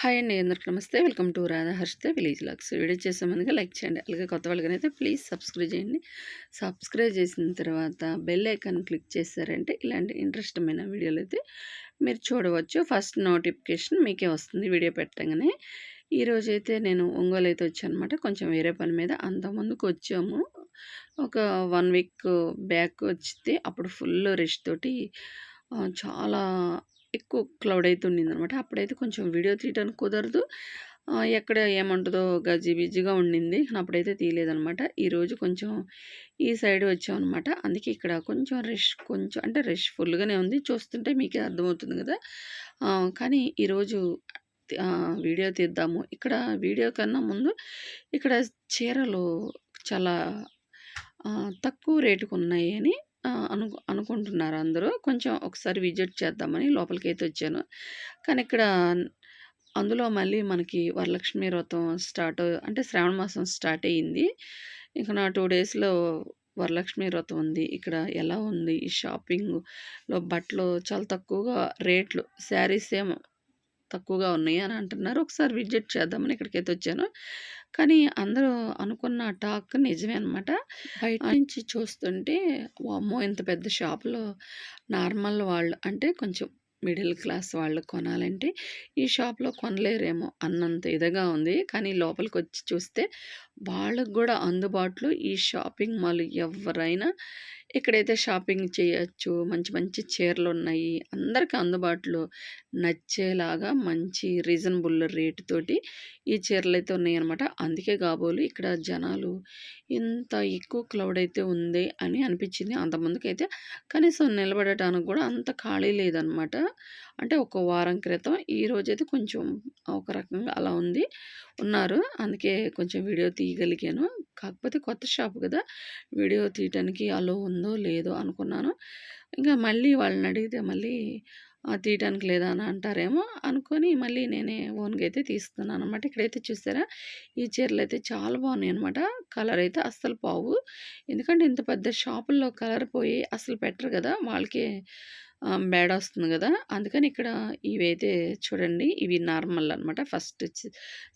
Hi అండి అందరికి నమస్తే. Welcome to Radha Harshitha village vlogs video చేసే ముందుగా లైక్ చేయండి. అలాగే కొత్త వాళ్ళకనైతే ప్లీజ్ సబ్స్క్రైబ్ చేయండి. సబ్స్క్రైబ్ చేసిన తర్వాత బెల్ ఐకాన్ క్లిక్ చేశారంటే ఇలాంటి ఇంట్రెస్టమైన వీడియోలు అయితే మీరు చూడవచ్చు. ఫస్ట్ నోటిఫికేషన్ మీకే వస్తుంది వీడియో పెట్టగానే. ఈరోజు అయితే నేను ఒంగోలు అయితే వచ్చానమాట కొంచెం వేరే పని మీద అంతకుముందుకు వచ్చాము. ఒక వన్ వీక్ బ్యాక్ వచ్చితే అప్పుడు ఫుల్ రెస్ట్ తోటి చాలా ఎక్కువ క్లౌడ్ అయితే ఉండింది అనమాట అప్పుడైతే కొంచెం వీడియో తీయడానికి కుదరదు. ఎక్కడ ఏమంటుందో గజి ఉండింది. అప్పుడైతే తీయలేదనమాట. ఈరోజు కొంచెం ఈ సైడ్ వచ్చామన్నమాట అందుకే ఇక్కడ కొంచెం రష్ కొంచెం అంటే రష్ ఫుల్గానే ఉంది. చూస్తుంటే మీకే అర్థమవుతుంది కదా. కానీ ఈరోజు వీడియో తీద్దాము. ఇక్కడ వీడియో కన్నా ముందు ఇక్కడ చీరలు చాలా తక్కువ రేటుకు ఉన్నాయి అని అను అనుకుంటున్నారు అందరూ. కొంచెం ఒకసారి విజిట్ చేద్దామని లోపలికి అయితే వచ్చాను. కానీ ఇక్కడ అందులో మళ్ళీ మనకి వరలక్ష్మి వ్రతం స్టార్ట్ అంటే శ్రావణ మాసం స్టార్ట్ అయ్యింది. ఇక నా టూ డేస్లో వరలక్ష్మి వ్రతం ఉంది. ఇక్కడ ఎలా ఉంది? ఈ షాపింగ్లో బట్టలు చాలా తక్కువగా రేట్లు శారీస్ ఏమో తక్కువగా ఉన్నాయి అని అంటున్నారు. ఒకసారి విజిట్ చేద్దామని ఇక్కడికైతే వచ్చాను. కానీ అందరూ అనుకున్న టాక్ నిజమే అనమాట బయట నుంచి చూస్తుంటే వామ్మో! ఇంత పెద్ద షాపులో నార్మల్ వాళ్ళు అంటే కొంచెం మిడిల్ క్లాస్ వాళ్ళు కొనాలంటే ఈ షాప్లో కొనలేరేమో అన్నంత ఇదిగా ఉంది. కానీ లోపలికి వచ్చి చూస్తే వాళ్ళకు కూడా అందుబాటులో ఈ షాపింగ్ మాల్ ఎవరైనా ఇక్కడైతే షాపింగ్ చేయొచ్చు మంచి మంచి చీరలు ఉన్నాయి అందరికీ అందుబాటులో నచ్చేలాగా మంచి రీజనబుల్ రేటుతోటి ఈ చీరలు అయితే ఉన్నాయన్నమాట. అందుకే కాబోలు ఇక్కడ జనాలు ఇంత ఎక్కువ క్లౌడ్ అయితే ఉంది అని అనిపించింది. అంతమందికైతే కనీసం నిలబడటానికి కూడా అంత ఖాళీ లేదనమాట అంటే ఒక వారం క్రితం ఈ అయితే కొంచెం ఒక రకంగా అలా ఉంది ఉన్నారు. అందుకే కొంచెం వీడియో తీయగలిగాను. కాకపోతే కొత్త షాప్ కదా. వీడియో తీయటానికి అలో ఉందో లేదో అనుకున్నాను. ఇంకా మళ్ళీ వాళ్ళని అడిగితే మళ్ళీ "ఆ, తీయటానికి లేదా అని అంటారేమో అనుకొని మళ్ళీ నేనే ఓన్గా అయితే తీస్తున్నాను అనమాట ఇక్కడైతే చూసారా? ఈ చీరలు అయితే చాలా బాగున్నాయి అనమాట కలర్ అయితే అస్సలు పోవు. ఎందుకంటే ఇంత పెద్ద షాపుల్లో కలర్ పోయి అసలు పెట్టరు కదా. వాళ్ళకి బ్యాడ్ వస్తుంది కదా. అందుకని ఇక్కడ ఇవైతే చూడండి. ఇవి నార్మల్ అనమాట ఫస్ట్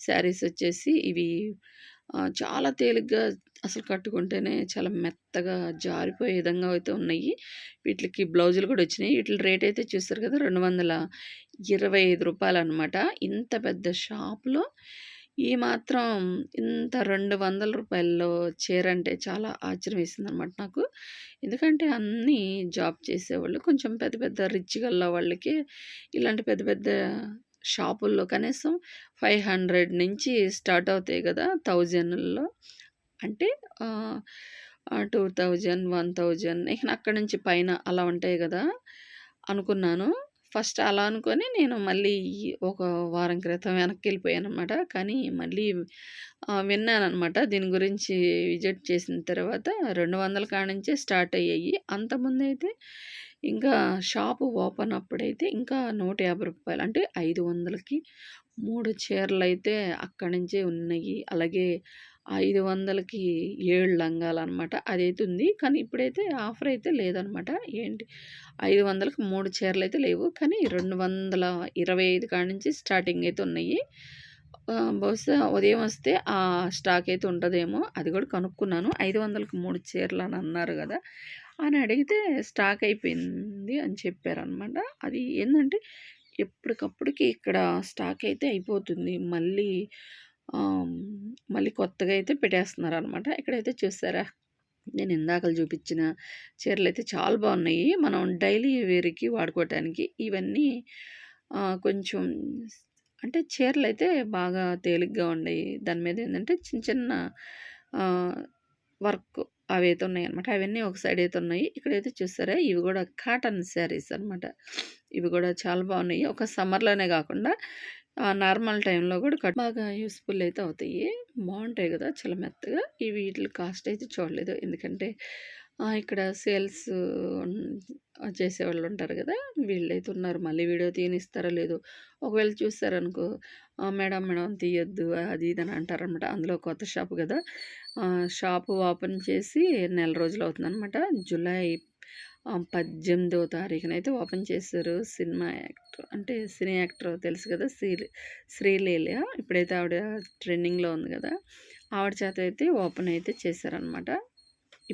శారీస్ వచ్చేసి ఇవి చాలా తేలిగ్గా అసలు కట్టుకుంటేనే చాలా మెత్తగా జారిపోయే విధంగా అయితే ఉన్నాయి. వీటికి బ్లౌజులు కూడా వచ్చినాయి. వీటి రేట్ అయితే చూస్తారు కదా రెండు వందల ఇరవై ఐదు రూపాయలు అనమాట ఇంత పెద్ద షాప్లో ఈ మాత్రం ఇంత రెండు వందల రూపాయల్లో చీర అంటే చాలా ఆశ్చర్యం వేసింది అనమాట నాకు. ఎందుకంటే అన్నీ జాబ్ చేసేవాళ్ళు కొంచెం పెద్ద పెద్ద రిచ్ గల్ల వాళ్ళకి ఇలాంటి పెద్ద పెద్ద షాపుల్లో కనీసం ఫైవ్ హండ్రెడ్ నుంచి స్టార్ట్ అవుతాయి కదా థౌజండ్లో. అంటే టూ థౌజండ్ వన్ థౌజండ్ ఇక అక్కడి నుంచి పైన అలా ఉంటాయి కదా అనుకున్నాను. ఫస్ట్ అలా అనుకొని నేను మళ్ళీ ఒక వారం క్రితం వెనక్కి వెళ్ళిపోయాను అనమాట కానీ మళ్ళీ విన్నాను అనమాట దీని గురించి విజిట్ చేసిన తర్వాత రెండు వందల కాడ నుంచే స్టార్ట్ అయ్యాయి. అంతకుముందు అయితే ఇంకా షాపు ఓపెన్ అప్పుడైతే ఇంకా నూట యాభై రూపాయలు అంటే ఐదు వందలకి మూడు చీరలు అయితే అక్కడి నుంచే ఉన్నాయి. అలాగే ఐదు వందలకి ఏడు లంగాలు అనమాట అదైతే ఉంది. కానీ ఇప్పుడైతే ఆఫర్ అయితే లేదనమాట ఏంటి? ఐదు వందలకు మూడు చీరలు అయితే లేవు. కానీ రెండు వందల ఇరవై ఐదు కాడ నుంచి స్టార్టింగ్ అయితే ఉన్నాయి. బహుశా ఉదయం వస్తే ఆ స్టాక్ అయితే ఉంటుందేమో. అది కూడా కనుక్కున్నాను. ఐదు వందలకు మూడు చీరలు అని అన్నారు కదా. అని అడిగితే స్టాక్ అయిపోయింది అని చెప్పారనమాట. అది ఏంటంటే ఎప్పటికప్పటికి ఇక్కడ స్టాక్ అయితే అయిపోతుంది. మళ్ళీ మళ్ళీ కొత్తగా అయితే పెట్టేస్తున్నారు అనమాట ఇక్కడైతే చూసారా? నేను ఇందాకలు చూపించిన చీరలు అయితే చాలా బాగున్నాయి. మనం డైలీ వేర్కి వాడుకోవటానికి ఇవన్నీ కొంచెం అంటే చీరలు అయితే బాగా తేలిగ్గా ఉన్నాయి. దాని మీద ఏంటంటే చిన్న చిన్న వర్క్ అవి అయితే ఉన్నాయి అనమాట అవన్నీ ఒక సైడ్ అయితే ఉన్నాయి. ఇక్కడైతే చూసారా? ఇవి కూడా కాటన్ శారీస్ అనమాట ఇవి కూడా చాలా బాగున్నాయి. ఒక సమ్మర్లోనే కాకుండా నార్మల్ టైంలో కూడా కట్ బాగా యూస్ఫుల్ అయితే అవుతాయి. బాగుంటాయి కదా చాలా మెత్తగా. ఇవి వీటి కాస్ట్ అయితే చూడలేదు. ఎందుకంటే ఇక్కడ సేల్స్ చేసేవాళ్ళు ఉంటారు కదా! వీళ్ళైతే ఉన్నారు. మళ్ళీ వీడియో తీయనిస్తారో లేదో. ఒకవేళ చూస్తారనుకో మేడం మేడం తీయొద్దు అది ఇది అని అంటారనమాట. అందులో కొత్త షాప్ కదా! షాపు ఓపెన్ చేసి నెల రోజులు అవుతుందనమాట. జూలై ఆ, పద్దెనిమిదో తారీఖునైతే ఓపెన్ చేశారు సినిమా యాక్టర్. అంటే సినీ యాక్టర్ తెలుసు కదా! శ్రీ శ్రీలీల. ఇప్పుడైతే ఆవిడ ట్రెండింగ్లో ఉంది కదా! ఆవిడ చేత అయితే ఓపెన్ అయితే చేశారనమాట.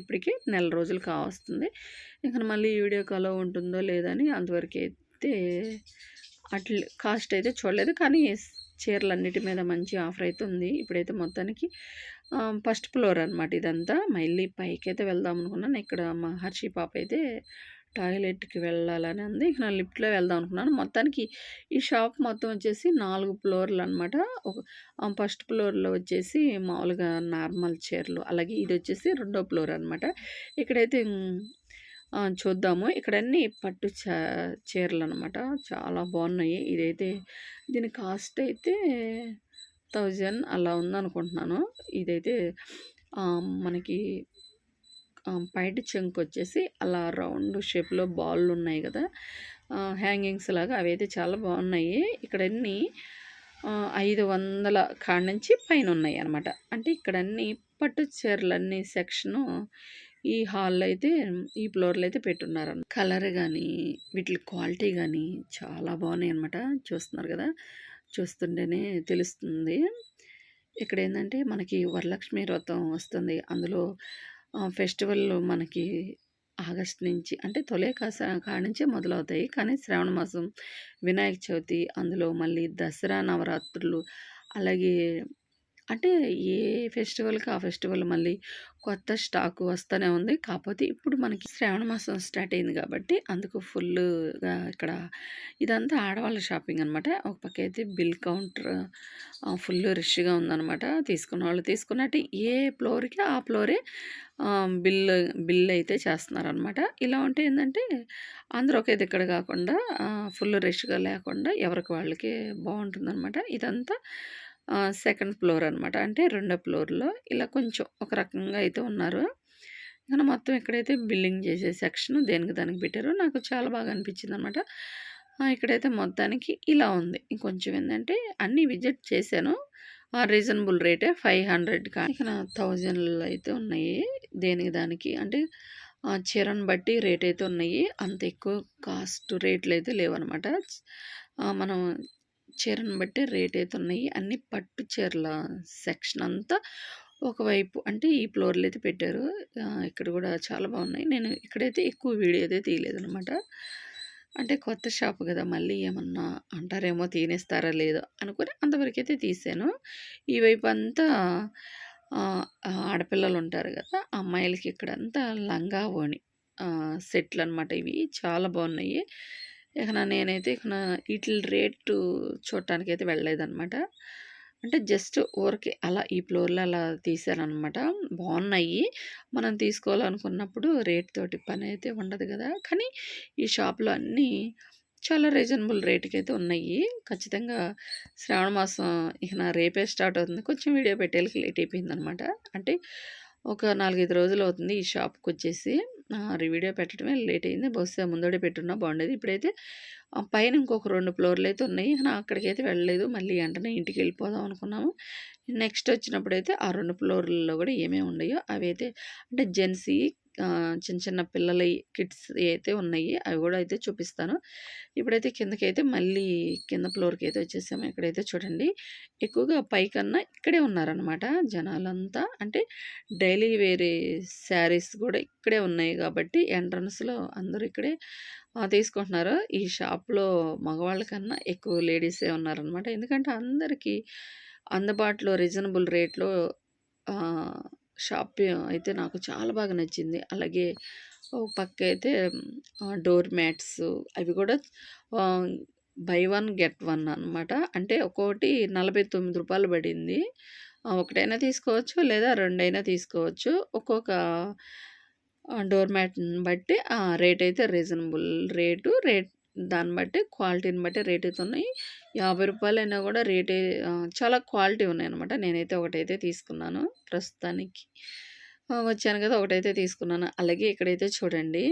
ఇప్పటికి నెల రోజులు కావస్తుంది. ఇంకా మళ్ళీ వీడియో కాల్ ఉంటుందో లేదని అంతవరకు అయితే అట్ల కాస్ట్ అయితే చూడలేదు. కానీ చీరలన్నిటి మీద మంచి ఆఫర్ అయితే ఉంది. ఇప్పుడైతే మొత్తానికి ఫస్ట్ ఫ్లోర్ అనమాట ఇదంతా. మళ్ళీ పైకి అయితే వెళ్దాం అనుకున్నాను. ఇక్కడ మా హర్షి పాప అయితే టాయిలెట్కి వెళ్ళాలని అంది. ఇక నా లిఫ్ట్లో వెళ్దాం అనుకున్నాను. మొత్తానికి ఈ షాప్ మొత్తం వచ్చేసి నాలుగు ఫ్లోర్లు అనమాట ఒక ఫస్ట్ ఫ్లోర్లో వచ్చేసి మామూలుగా నార్మల్ చీరలు. అలాగే ఇది వచ్చేసి రెండో ఫ్లోర్ అనమాట ఇక్కడైతే చూద్దాము. ఇక్కడన్నీ పట్టు చీరలు అనమాట చాలా బాగున్నాయి. ఇదైతే దీని కాస్ట్ అయితే థౌజండ్ అలా ఉందనుకుంటున్నాను. ఇదైతే మనకి పైట చెంక్ వచ్చేసి అలా రౌండ్ షేప్లో బాల్ ఉన్నాయి కదా హ్యాంగింగ్స్ లాగా అవి అయితే చాలా బాగున్నాయి. ఇక్కడన్నీ ఐదు వందల కాడ నుంచి పైన ఉన్నాయి అనమాట అంటే ఇక్కడన్నీ పట్టు చీరలన్నీ సెక్షను ఈ హాల్లో అయితే ఈ ఫ్లోర్లో అయితే పెట్టున్నారు కలర్ కానీ వీటి క్వాలిటీ కానీ చాలా బాగున్నాయి అనమాట చూస్తున్నారు కదా? చూస్తుంటేనే తెలుస్తుంది. ఇక్కడ ఏంటంటే మనకి వరలక్ష్మి వ్రతం వస్తుంది. అందులో ఫెస్టివల్ మనకి ఆగస్ట్ నుంచి అంటే తొలే కాస కాడ నుంచే మొదలవుతాయి. కానీ శ్రావణ మాసం వినాయక చవితి అందులో మళ్ళీ దసరా నవరాత్రులు అలాగే అంటే ఏ ఫెస్టివల్కి ఆ ఫెస్టివల్ మళ్ళీ కొత్త స్టాక్ వస్తూనే ఉంది. కాకపోతే ఇప్పుడు మనకి శ్రావణ మాసం స్టార్ట్ అయింది కాబట్టి అందుకు ఫుల్గా ఇక్కడ ఇదంతా ఆడవాళ్ళ షాపింగ్ అనమాట ఒక పక్క అయితే బిల్ కౌంటర్ ఫుల్ రష్గా ఉందనమాట తీసుకున్న వాళ్ళు తీసుకున్నట్టు ఏ ఫ్లోర్కి ఆ ఫ్లోరే బిల్ బిల్ అయితే చేస్తున్నారనమాట ఇలా ఉంటే ఏంటంటే అందరూ ఒకే దగ్గర కాకుండా ఫుల్ రష్గా లేకుండా ఎవరికి వాళ్ళకి బాగుంటుందన్నమాట. ఇదంతా సెకండ్ ఫ్లోర్ అనమాట అంటే రెండో ఫ్లోర్లో ఇలా కొంచెం ఒక రకంగా అయితే ఉన్నారు. ఇంకా మొత్తం ఇక్కడైతే బిల్లింగ్ చేసే సెక్షన్ దేనికి దానికి పెట్టారు నాకు చాలా బాగా అనిపించింది అనమాట ఇక్కడైతే మొత్తానికి ఇలా ఉంది. ఇంకొంచెం ఏంటంటే అన్నీ విజిట్ చేశాను. రీజనబుల్ రేటే ఫైవ్ హండ్రెడ్ కానీ ఇక్కడ థౌజండ్లు అయితే ఉన్నాయి. దేనికి దానికి అంటే చీరను బట్టి రేట్ అయితే ఉన్నాయి. అంత ఎక్కువ కాస్ట్ రేట్లు అయితే లేవన్నమాట. మనం చీరను బట్టి రేట్ అయితే ఉన్నాయి అన్ని పట్టు చీరల సెక్షన్ అంతా ఒకవైపు అంటే ఈ ఫ్లోర్లో అయితే పెట్టారు. ఇక్కడ కూడా చాలా బాగున్నాయి. నేను ఇక్కడైతే ఎక్కువ వీడియో అయితే తీయలేదు అనమాట అంటే కొత్త షాప్ కదా మళ్ళీ ఏమన్నా అంటారేమో తీనేస్తారా లేదో అనుకుని అంతవరకు అయితే తీసాను. ఈ వైపు అంతా ఆడపిల్లలు ఉంటారు కదా అమ్మాయిలకి ఇక్కడ అంతా లంగా ఓణి సెట్లు అనమాట ఇవి. చాలా బాగున్నాయి. ఇక నా- నేనైతే ఇక వీటి రేటు చూడటానికి అయితే వెళ్ళలేదన్నమాట. అంటే జస్ట్ ఊరికి అలా ఈ ఫ్లోర్లో అలా తీసారనమాట బాగున్నాయి. మనం తీసుకోవాలనుకున్నప్పుడు రేట్ తోటి పని అయితే ఉండదు కదా. కానీ ఈ షాప్లో అన్నీ చాలా రీజనబుల్ రేట్కి అయితే ఉన్నాయి. ఖచ్చితంగా శ్రావణ మాసం ఇక నా రేపే స్టార్ట్ అవుతుంది. కొంచెం వీడియో పెట్టేళ్ళకి లేట్ అయిపోయింది అనమాట అంటే ఒక నాలుగైదు రోజులు అవుతుంది ఈ షాప్కి వచ్చేసి. వీడియో పెట్టడమే లేట్ అయింది బహుశా ముందడే పెట్టున్నా బాగుండేది. ఇప్పుడైతే పైన ఇంకొక రెండు ఫ్లోర్లు అయితే ఉన్నాయి. నా అక్కడికైతే వెళ్ళలేదు. మళ్ళీ వెంటనే ఇంటికి వెళ్ళిపోదాం అనుకున్నాము. నెక్స్ట్ వచ్చినప్పుడైతే ఆ రెండు ఫ్లోర్లలో కూడా ఏమేమి ఉన్నాయో అవి అయితే అంటే జెన్సీ చిన్న చిన్న పిల్లల కిడ్స్ అయితే ఉన్నాయి. అవి కూడా అయితే చూపిస్తాను. ఇప్పుడైతే కిందకైతే మళ్ళీ కింద ఫ్లోర్కి అయితే వచ్చేసాము. ఇక్కడైతే చూడండి. ఎక్కువగా పైకన్నా ఇక్కడే ఉన్నారనమాట జనాలంతా. అంటే డైలీ వేరే శారీస్ కూడా ఇక్కడే ఉన్నాయి కాబట్టి ఎంట్రన్స్లో అందరూ ఇక్కడే తీసుకుంటున్నారు. ఈ షాప్లో మగవాళ్ళకన్నా ఎక్కువ లేడీసే ఉన్నారనమాట ఎందుకంటే అందరికీ అందుబాటులో రీజనబుల్ రేట్లో షాప్ అయితే నాకు చాలా బాగా నచ్చింది. అలాగే పక్క అయితే డోర్ మ్యాట్స్ అవి కూడా బై వన్ గెట్ వన్ అనమాట అంటే ఒక్కొక్కటి నలభై తొమ్మిది రూపాయలు పడింది. ఒకటైనా తీసుకోవచ్చు లేదా రెండైనా తీసుకోవచ్చు. ఒక్కొక్క డోర్ మ్యాట్ని బట్టి ఆ రేట్ అయితే రీజనబుల్ రేటు. రేట్ దాన్ని బట్టి క్వాలిటీని బట్టి రేట్ అయితే ఉన్నాయి యాభై రూపాయలైనా కూడా రేట్ చాలా క్వాలిటీ ఉన్నాయి అనమాట నేనైతే ఒకటైతే తీసుకున్నాను ప్రస్తుతానికి. వచ్చాను కదా ఒకటైతే తీసుకున్నాను. అలాగే ఇక్కడైతే చూడండి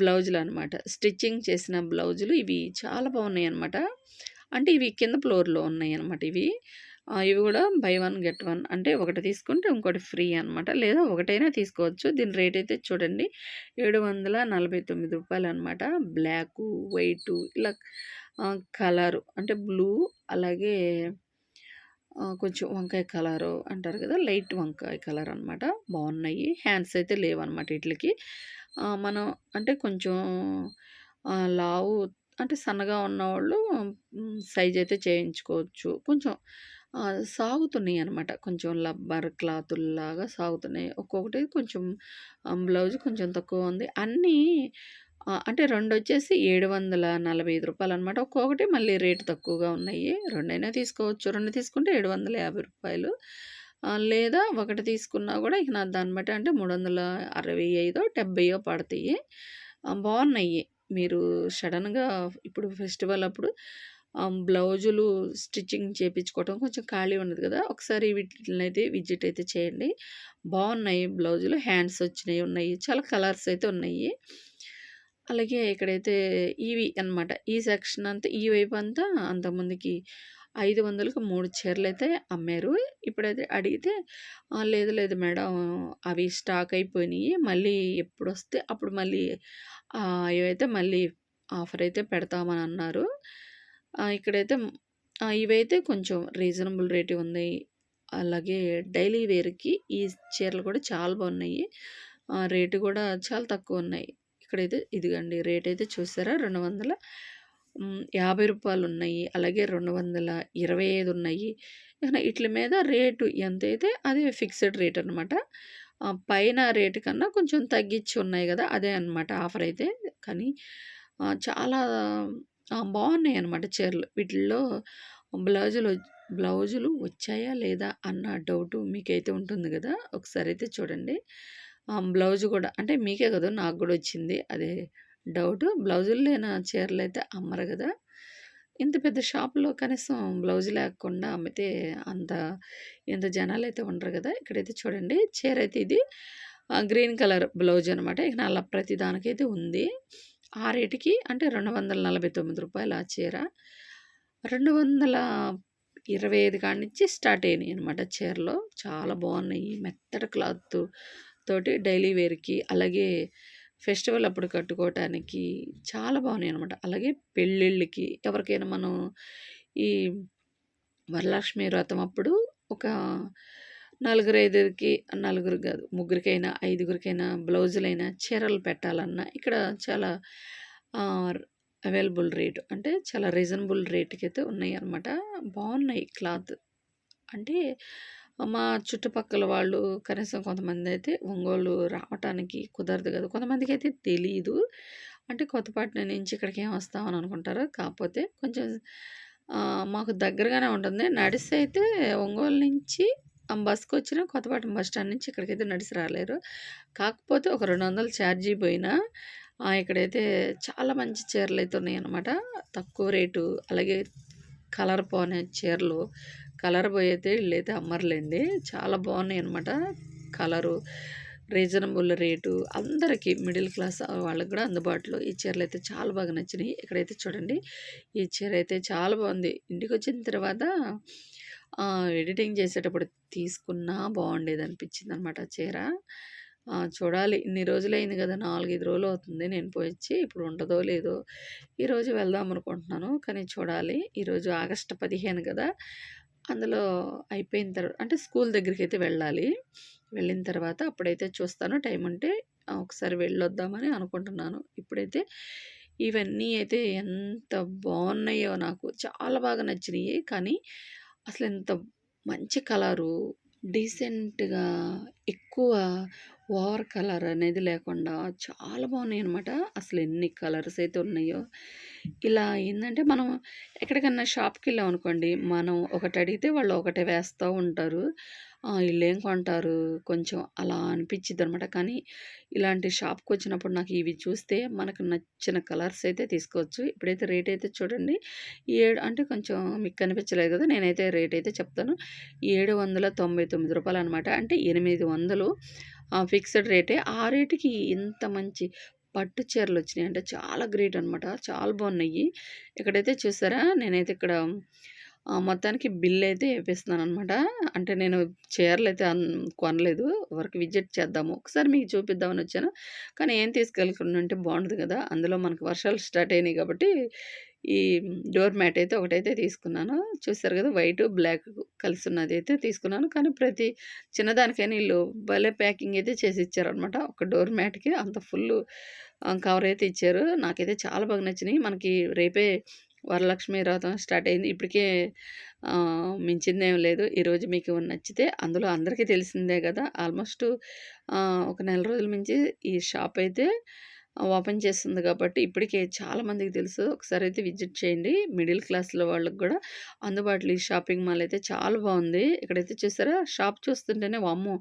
బ్లౌజులు అనమాట స్టిచ్చింగ్ చేసిన బ్లౌజులు ఇవి చాలా బాగున్నాయి అనమాట అంటే ఇవి కింద ఫ్లోర్లో ఉన్నాయి అనమాట ఇవి. ఇవి కూడా బై వన్ గెట్ వన్. అంటే ఒకటి తీసుకుంటే ఇంకోటి ఫ్రీ అనమాట లేదా ఒకటైనా తీసుకోవచ్చు. దీని రేట్ అయితే చూడండి. ఏడు వందల నలభై తొమ్మిది రూపాయలు అనమాట బ్లాకు వైటు ఇలా కలరు. అంటే బ్లూ అలాగే కొంచెం వంకాయ కలరు అంటారు కదా లైట్ వంకాయ కలర్ అనమాట బాగున్నాయి. హ్యాండ్స్ అయితే లేవన్నమాట వీటికి. మనం అంటే కొంచెం లావు అంటే సన్నగా ఉన్నవాళ్ళు సైజ్ అయితే చేయించుకోవచ్చు. కొంచెం సాగుతున్నాయి అనమాట కొంచెం లబ్బర్ క్లాతుల్లాగా సాగుతున్నాయి. ఒక్కొక్కటి కొంచెం బ్లౌజ్ కొంచెం తక్కువ ఉంది. అన్నీ అంటే రెండు వచ్చేసి ఏడు వందల నలభై ఐదు రూపాయలు అనమాట ఒక్కొక్కటి మళ్ళీ రేటు తక్కువగా ఉన్నాయి. రెండైనా తీసుకోవచ్చు. రెండు తీసుకుంటే ఏడు వందల యాభై రూపాయలు. లేదా ఒకటి తీసుకున్నా కూడా ఇక నా దాన్ని బట్టి అంటే మూడు వందల అరవై ఐదో డెబ్బయో పడతాయి. బాగున్నాయి. మీరు సడన్గా ఇప్పుడు ఫెస్టివల్ అప్పుడు బ్లౌజులు స్టిచ్చింగ్ చేయించుకోవటం కొంచెం ఖాళీ ఉన్నది కదా. ఒకసారి వీటిని అయితే విజిట్ అయితే చేయండి. బాగున్నాయి బ్లౌజులు. హ్యాండ్స్ వచ్చినాయి ఉన్నాయి. చాలా కలర్స్ అయితే ఉన్నాయి. అలాగే ఇక్కడైతే ఇవి అన్నమాట. ఈ సెక్షన్ అంతా ఈ వైపు అంతా అంతకుముందుకి ఐదు వందలకు మూడు చీరలు అయితే అమ్మారు. ఇప్పుడైతే అడిగితే లేదు లేదు మేడం అవి స్టాక్ అయిపోయినాయి. మళ్ళీ ఎప్పుడు వస్తే అప్పుడు మళ్ళీ ఆ, మళ్ళీ ఆఫర్ అయితే పెడతామని అన్నారు. ఇక్కడైతే ఇవైతే కొంచెం రీజనబుల్ రేట్ ఉంది. అలాగే డైలీ వేర్కి ఈ చీరలు కూడా చాలా బాగున్నాయి. రేటు కూడా చాలా తక్కువ ఉన్నాయి. ఇక్కడైతే ఇదిగండి రేట్ అయితే చూసారా? రెండు వందల యాభై రూపాయలు ఉన్నాయి. అలాగే రెండు వందల ఇరవై ఐదు ఉన్నాయి. ఇక వీటి మీద రేటు ఎంత అయితే అది ఫిక్స్డ్ రేట్ అనమాట పైన రేటు కన్నా కొంచెం తగ్గించి ఉన్నాయి కదా అదే అన్నమాట ఆఫర్ అయితే. కానీ చాలా బాగున్నాయి అనమాట చీరలు. వీటిల్లో బ్లౌజులు బ్లౌజులు వచ్చాయా లేదా అన్న డౌట్ మీకైతే ఉంటుంది కదా! ఒకసారి అయితే చూడండి. బ్లౌజ్ కూడా అంటే మీకే కదా! నాకు కూడా వచ్చింది. అదే డౌట్. బ్లౌజులు లేని చీరలు అయితే అమ్మరు కదా! ఇంత పెద్ద షాప్లో కనీసం బ్లౌజ్ లేకుండా అమ్మితే అంత ఇంత జనాలు అయితే ఉండరు కదా! ఇక్కడైతే చూడండి. చీర అయితే ఇది గ్రీన్ కలర్ బ్లౌజ్ అనమాట ఇక నల్ల ప్రతి దానికైతే ఉంది. ఆ రేటుకి అంటే రెండు వందల నలభై తొమ్మిది రూపాయలు ఆ చీర. రెండు వందల ఇరవై ఐదు కాడి నుంచి స్టార్ట్ అయినాయి అనమాట చీరలు. చాలా బాగున్నాయి. మెత్తటి క్లాత్ తోటి డైలీ వేర్కి అలాగే ఫెస్టివల్ అప్పుడు కట్టుకోవటానికి చాలా బాగున్నాయి అనమాట అలాగే పెళ్ళిళ్ళకి ఎవరికైనా మనం ఈ వరలక్ష్మి వ్రతం అప్పుడు ఒక నలుగురు ఐదుగురికి నలుగురు కాదు ముగ్గురికైనా ఐదుగురికైనా బ్లౌజులైనా చీరలు పెట్టాలన్నా ఇక్కడ చాలా అవైలబుల్ రేటు అంటే చాలా రీజనబుల్ రేటుకి అయితే ఉన్నాయి అన్నమాట బాగున్నాయి క్లాత్. అంటే మా చుట్టుపక్కల వాళ్ళు కనీసం కొంతమంది అయితే ఒంగోలు రావటానికి కుదరదు కదా. కొంతమందికి అయితే తెలియదు అంటే కొత్తపాటి నుంచి ఇక్కడికి ఏం వస్తామని అనుకుంటారు కాకపోతే కొంచెం మాకు దగ్గరగానే ఉంటుంది. నడిస్తే అయితే ఒంగోలు నుంచి బస్కి వచ్చిన కొత్తపాటం బస్ స్టాండ్ నుంచి ఇక్కడికైతే నడిచి రాలేరు. కాకపోతే ఒక రెండు వందలు ఛార్జీ పోయినా ఇక్కడైతే చాలా మంచి చీరలు అయితే ఉన్నాయన్నమాట. తక్కువ రేటు అలాగే కలర్ పోనే చీరలు కలర్ పోయితే వీళ్ళైతే అమ్మర్లేండి చాలా బాగున్నాయి అనమాట కలరు రీజనబుల్ రేటు అందరికీ మిడిల్ క్లాస్ వాళ్ళకి కూడా అందుబాటులో ఈ చీరలు అయితే చాలా బాగా నచ్చినాయి. ఇక్కడైతే చూడండి ఈ చీర అయితే చాలా బాగుంది. ఇంటికి వచ్చిన తర్వాత ఎడిటింగ్ చేసేటప్పుడు తీసుకున్నా బాగుండేది అనిపించింది అనమాట చీర చూడాలి. ఇన్ని రోజులైంది కదా నాలుగైదు రోజులు అవుతుంది. నేను పోయించి ఇప్పుడు ఉండదో లేదో ఈరోజు వెళ్దాం అనుకుంటున్నాను. కానీ చూడాలి. ఈరోజు ఆగస్టు పదిహేను కదా అందులో అయిపోయిన తర్వాత అంటే స్కూల్ దగ్గరికి అయితే వెళ్ళాలి. వెళ్ళిన తర్వాత అప్పుడైతే చూస్తాను. టైం ఉంటే ఒకసారి వెళ్ళొద్దామని అనుకుంటున్నాను. ఇప్పుడైతే ఇవన్నీ అయితే ఎంత బాగున్నాయో నాకు. చాలా బాగా నచ్చినాయి. కానీ అసలు ఎంత మంచి కలరు డీసెంట్గా ఎక్కువ ఓవర్ కలర్ అనేది లేకుండా చాలా బాగున్నాయి అనమాట అసలు ఎన్ని కలర్స్ అయితే ఉన్నాయో. ఇలా ఏంటంటే మనం ఎక్కడికన్నా షాప్కి వెళ్ళాం అనుకోండి మనం ఒకటి అడిగితే వాళ్ళు ఒకటే వేస్తూ ఉంటారు. ఆ, వీళ్ళు ఏం కొంటారు? కొంచెం అలా అనిపించింది అనమాట కానీ ఇలాంటి షాప్కి వచ్చినప్పుడు నాకు ఇవి చూస్తే మనకు నచ్చిన కలర్స్ అయితే తీసుకోవచ్చు. ఇప్పుడైతే రేట్ అయితే చూడండి ఏడు అంటే కొంచెం మీకు కనిపించలేదు కదా నేనైతే రేట్ అయితే చెప్తాను. ఏడు వందల తొంభై తొమ్మిది రూపాయలు అనమాట అంటే ఎనిమిది వందలు ఫిక్స్డ్ రేటే ఆ రేటుకి ఇంత మంచి పట్టు చీరలు వచ్చినాయి అంటే చాలా గ్రేట్ అనమాట చాలా బాగున్నాయి ఇక్కడైతే చూసారా నేనైతే ఇక్కడ మొత్తానికి బిల్ అయితే వేపిస్తున్నాను అనమాట అంటే నేను చీరలు అయితే కొనలేదు. వరకు విజిట్ చేద్దాము. ఒకసారి మీకు చూపిద్దామని వచ్చాను. కానీ ఏం తీసుకెళ్ళకుండా ఉంటే బాగుండదు కదా అందులో మనకు వర్షాలు స్టార్ట్ అయినాయి కాబట్టి ఈ డోర్ మ్యాట్ అయితే ఒకటైతే తీసుకున్నాను. చూస్తారు కదా వైట్ బ్లాక్ కలిసి ఉన్నది అయితే తీసుకున్నాను. కానీ ప్రతి చిన్నదానికైనా వీళ్ళు భలే ప్యాకింగ్ అయితే చేసి ఇచ్చారనమాట. ఒక డోర్ మ్యాట్‌కి అంత ఫుల్లు కవర్ అయితే ఇచ్చారు. నాకైతే చాలా బాగా నచ్చినాయి మనకి రేపే వరలక్ష్మి వ్రతం స్టార్ట్ అయింది. ఇప్పటికే మించిందేం లేదు. ఈరోజు మీకు నచ్చితే అందులో అందరికీ తెలిసిందే కదా ఆల్మోస్ట్ ఒక నెల రోజుల నుంచి ఈ షాప్ అయితే ఓపెన్ చేస్తుంది కాబట్టి ఇప్పటికే చాలా మందికి తెలుసు. అయితే విజిట్ చేయండి. మిడిల్ క్లాస్‌లో వాళ్ళకి కూడా అందుబాటులో ఈ షాపింగ్ మాల్ అయితే చాలా బాగుంది ఇక్కడైతే చూసారా షాప్ చూస్తుంటేనే వామ్మో!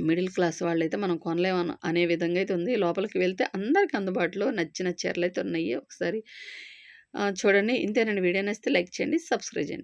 మిడిల్ క్లాస్ వాళ్ళైతే మనం కొనలేము అనే విధంగా అయితే ఉంది. లోపలికి వెళ్తే అందరికి అందుబాటులో నచ్చిన చీరలైతే ఉన్నాయి. ఒకసారి చూడండి. ఇంతేనండి వీడియో నచ్చితే లైక్ చేయండి. సబ్స్క్రైబ్ చేయండి.